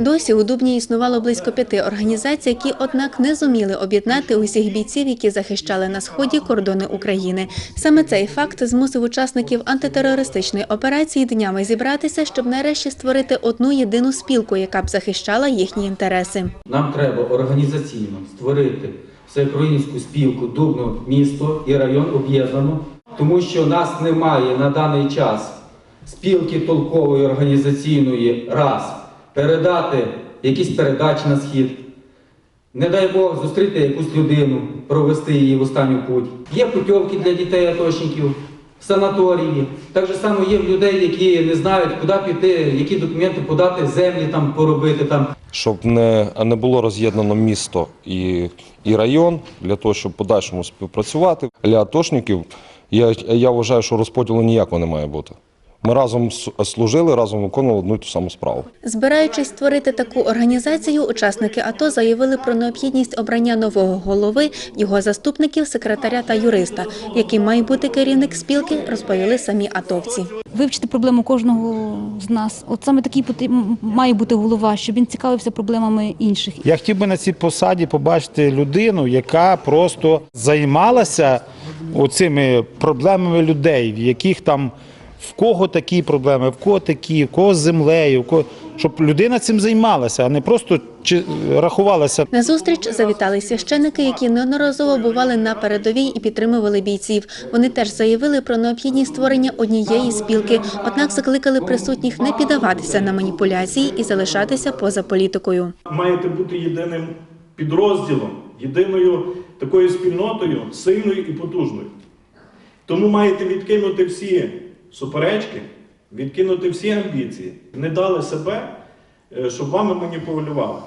Досі у Дубні існувало близько п'яти організацій, які, однак, не зуміли об'єднати усіх бійців, які захищали на сході кордони України. Саме цей факт змусив учасників антитерористичної операції днями зібратися, щоб нарешті створити одну єдину спілку, яка б захищала їхні інтереси. Нам треба організаційно створити всеукраїнську спілку Дубно місто і район об'єднано, тому що нас немає на даний час спілки толкової організаційної раз передати якісь передачі на схід. Не дай Бог зустріти якусь людину, провести її в останню путь. Є путівки для дітей атошників, санаторії. Так же само є в людей, які не знають, куди піти, які документи подати, землі там поробити там. щоб не, не було роз'єднано місто і, і район для того, щоб подальшому співпрацювати. Для атошників я, я вважаю, що розподілу ніякого не має бути. Ми разом служили, разом виконували одну і ту саму справу. Збираючись створити таку організацію, учасники АТО заявили про необхідність обрання нового голови, його заступників, секретаря та юриста. Яким має бути керівник спілки, розповіли самі атовці. вивчити проблему кожного з нас. От саме такий має бути голова, щоб він цікавився проблемами інших. Я хотів би на цій посаді побачити людину, яка просто займалася оцими проблемами людей, в яких там в кого такі проблеми, в кого такі, в кого з землею, в кого... щоб людина цим займалася, а не просто чи... рахувалася. На зустріч завітали священники, які неодноразово бували на передовій і підтримували бійців. Вони теж заявили про необхідність створення однієї спілки, однак закликали присутніх не піддаватися на маніпуляції і залишатися поза політикою. маєте бути єдиним підрозділом, єдиною такою спільнотою, сильною і потужною. Тому маєте відкинути всі суперечки, відкинути всі амбіції, не дали себе, е, щоб вами маніпулювали.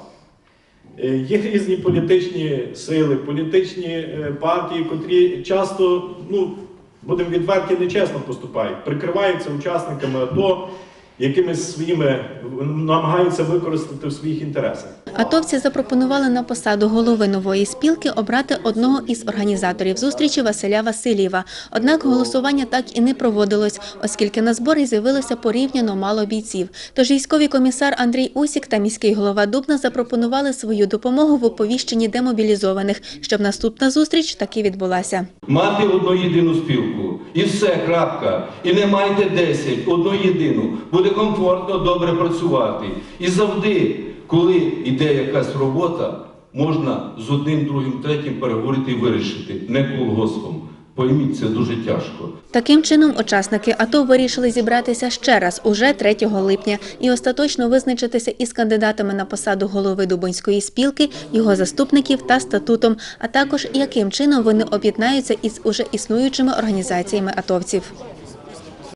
Е, Є різні політичні сили, політичні е, партії, котрі часто, ну, будемо відверті, нечесно поступають, прикриваються учасниками АТО, якимись своїми намагаються використати в своїх інтересах. Атовці запропонували на посаду голови нової спілки обрати одного із організаторів зустрічі Василя Васильєва. Однак голосування так і не проводилось, оскільки на збори з'явилося порівняно мало бійців. Тож військовий комісар Андрій Усік та міський голова Дубна запропонували свою допомогу в оповіщенні демобілізованих, щоб наступна зустріч таки відбулася. Мати одну єдину спілку. І все, крапка. І не майте 10, одну єдину. Буде комфортно, добре працювати. І завжди, коли йде якась робота, можна з одним, другим, третім переговорити і вирішити, не колгоспом. Пойміть, це дуже тяжко. Таким чином, учасники АТО вирішили зібратися ще раз уже 3 липня і остаточно визначитися із кандидатами на посаду голови Дубинської спілки, його заступників та статутом, а також яким чином вони об'єднаються із уже існуючими організаціями атовців.